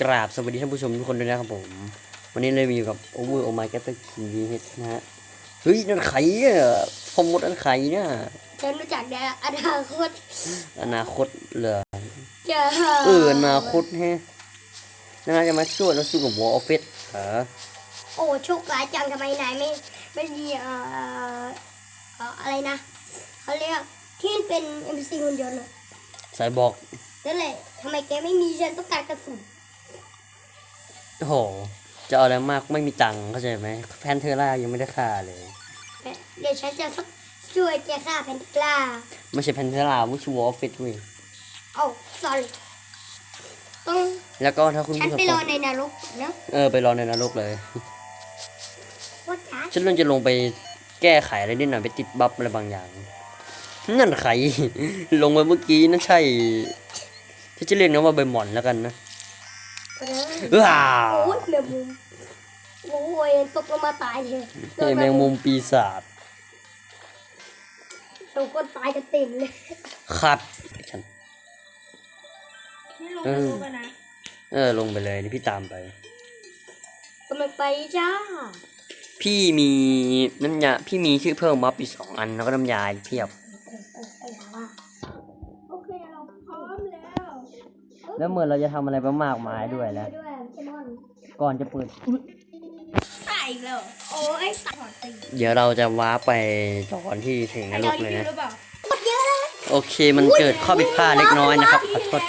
กราบสวัสดีท่านผู้ชมทุกคนด้วยนะครับผม วันนี้เรามีอยู่กับ Over Oh My g a t t e r King VH นะฮะ เฮ้ย นั่นไข่อะพอมดอันไข่เนี่ยฉันรู้จักแดอนาคต อนาคตเหรอจะเอออนาคตแฮะน่าจะมาช่วยเราสู้กับ War of Fate เหรอโอ้โชคร้ายจังทำไมนายไม่ไม่มีเอ่อเอ่ออะไรนะเขาเรียกที่มันเป็น MC หุ่นยนต์อะสายบอกนั่นแหละทำไมแกไม่มีฉันต้องการกระสุน โอ้โห จะเอาอะไรมากไม่มีตังค์เข้าใจไหมแพนเทอร่ายังไม่ได้ค่าเลย เดี๋ยวฉันจะช่วยแกฆ่าแพนกล้าไม่ใช่แพนเทอร่าไม่ใช่ War of Fate เว้ยโอ้ sorry ต้องแล้วก็ถ้าคุณฉันผู้ชมไปรอในนรกนะเออไปรอในนรกเลย ว่าจ้าฉันเริ่มจะลงไปแก้ไขอะไรนิดหน่อยไปติดบัฟอะไรบางอย่าง นั่นไขลงไปเมื่อกี้นั่นใช่ที่จะเรียกนะว่าใบหมอนแล้วกันนะ ว้าวโอ้ยแมงมุมโอ้ยตกลงมาตายเลยเฮ้ยแมงมุมปีศาจเราก็ตายกันเต็มเลยขัดฉันไม่ลงเอไปอลงกันนะเออลงไปเลยนี่พี่ตามไปกำลังไปจ้า พี่มีน้ำยาพี่มีชื่อเพิ่มบัฟอีกสองอันแล้วก็น้ำยาอีกเพียบ ไปหาว่า โอเคเราพร้อมแล้ว แล้วเมื่อเราจะทำอะไรไปมากมายด้วยแล้ว ด้วยใช่ไหมอนก่อนจะเปิดตายอีกแล้วโอ้ยตายถอดตีเดี๋ยวเราจะว้าร์ปไปตอนที่ถึงนรเรากรีเลยวิวนะ หรือเปล่า โอเคมันเกิดข้อผิดพลาดเล็กน้อยนะครับขอโทษที